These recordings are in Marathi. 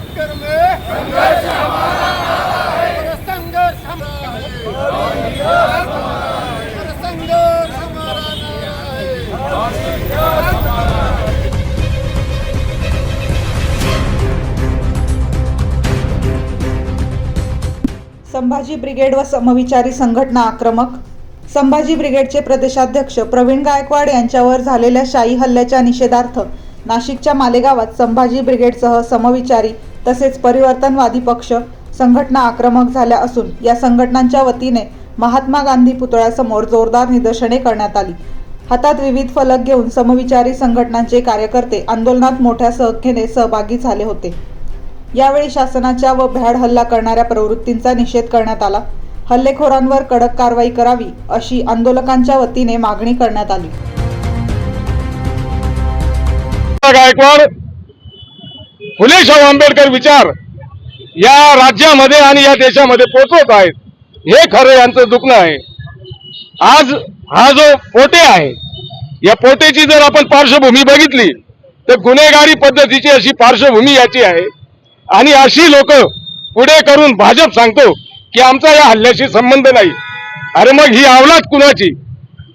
टक्कर में संघर्ष हमारा संघर्ष हमारा है संघर्ष हमारा नारा है संभाजी ब्रिगेड व समविचारी संघटना आक्रमक. संभाजी ब्रिगेडचे प्रदेशाध्यक्ष प्रवीण गायकवाड यांच्यावर झालेल्या शाही हल्ल्याच्या निषेधार्थ नाशिकच्या मालेगावात संभाजी ब्रिगेडसह समविचारी तसेच परिवर्तनवादी पक्ष संघटना आक्रमक झाल्या असून या संघटनांच्या वतीने महात्मा गांधी पुतळ्यासमोर जोरदार निदर्शने करण्यात आली. हातात विविध फलक घेऊन समविचारी संघटनांचे कार्यकर्ते आंदोलनात मोठ्या संख्येने सहभागी झाले होते. यावेळी शासनाच्या व भ्याड हल्ला करणाऱ्या प्रवृत्तींचा निषेध करण्यात आला. हल्लेखोरांवर कडक कारवाई करावी अशी आंदोलकांच्या वतीने मागणी करण्यात आली. गायकवाड फुले शाहू आंबेडकर विचार या राज्यामध्ये आणि या देशामध्ये पोचवत आहेत. हे खरं यांचं दुखणं आहे. आज हा जो पोटे आहे या पोटेची जर आपण पार्श्वभूमी बघितली तर गुन्हेगारी पद्धतीची अशी पार्श्वभूमी याची आहे. आणि अशी लोक पुढे करून भाजप सांगतो की आमचा या हल्ल्याशी संबंध नाही. अरे मग ही आवलात कुणाची?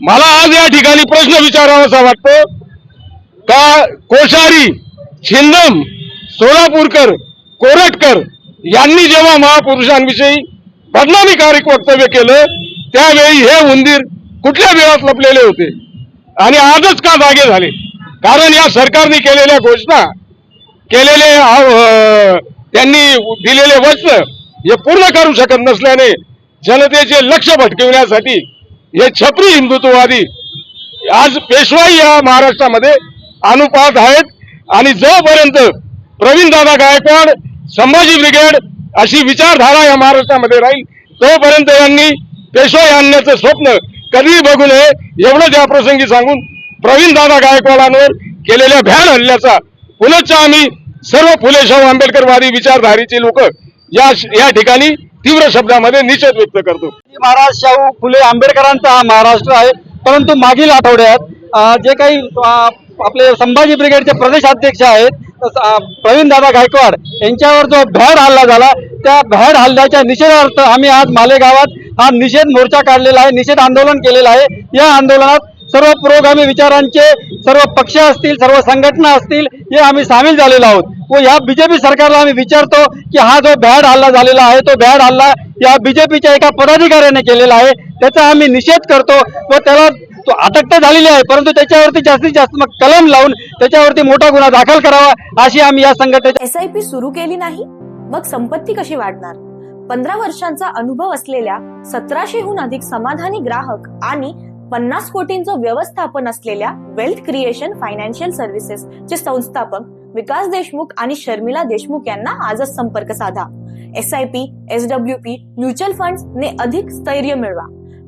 मला आज या ठिकाणी प्रश्न विचारावासा वाटतो. का कोश्यारी छिंदम सोलापूरकर कोरटकर यांनी जेव्हा महापुरुषांविषयी बदनामीकारक वक्तव्य केलं त्यावेळी हे उंदीर कुठल्या वेळात लपलेले होते? आणि आजच का जागे झाले? कारण या सरकारने केलेल्या घोषणा केलेले त्यांनी दिलेले वचन हे पूर्ण करू शकत नसल्याने जनतेचे लक्ष भटकवण्यासाठी हे छपरी हिंदुत्ववादी आज पेशवाई या महाराष्ट्रामध्ये अनुपात आहेत. आणि जोपर्यंत प्रवीण दादा गायकवाड संभाजी ब्रिगेड अशी विचारधारा या महाराष्ट्रामध्ये राहील तोपर्यंत यांनी पेशवाई आणण्याचं स्वप्न कधीही बघू नये एवढं त्या प्रसंगी सांगून प्रवीण दादा गायकवाडांवर केलेल्या भ्यान हल्ल्याचा पुनश्च आम्ही सर्व फुले शाहू आंबेडकरवादी विचारधारेचे लोक या या ठिकाणी तीव्र शब्दामध्ये निषेध व्यक्त करतो. महाराज शाहू फुले आंबेडकरांचा हा महाराष्ट्र आहे. परंतु मागील आठवड्यात जे काही आपले संभाजी ब्रिगेडचे प्रदेशाध्यक्ष आहेत प्रवीण दादा गायकवाड यांच्यावर जो भ्याड हल्ला झाला त्या भ्याड हल्ल्याच्या निषेधार्थ आम्ही आज मालेगावात हा निषेध मोर्चा काढलेला आहे निषेध आंदोलन केलेलं आहे. या आंदोलनात सर्व पुरोगामी विचारांचे सर्व पक्ष असतील सर्व संघटना असतील हे आम्ही सामील झालेलो आहोत. व या बीजेपी सरकारला आम्ही विचारतो की हा जो भ्याड हल्ला झालेला आहे तो भ्याड हल्ला या बीजेपीच्या एका पदाधिकाऱ्याने केलेला आहे त्याचा आम्ही निषेध करतो. व त्याला तो अटक तर झालेली आहे परंतु त्याच्यावरती जास्तीत जास्त मग कलम लावून त्याच्यावरती मोठा गुन्हा दाखल करावा अशी आम्ही या संघटनेच्या एस आय पी सुरू केली नाही मग संपत्ती कशी वाढणार? पंधरा वर्षांचा अनुभव असलेल्या सतराशेहून अधिक समाधानी ग्राहक आणि पन्नास कोटींचं व्यवस्थापन असलेल्या वेल्थ क्रिएशन फायनान्शियल सर्व्हिसेस चे संस्थापक विकास देशमुख आणि शर्मिला देशमुख यांना आजच संपर्क साधा. S I P S W P mutual fund ने अधिक स्थैर्य मिळवा.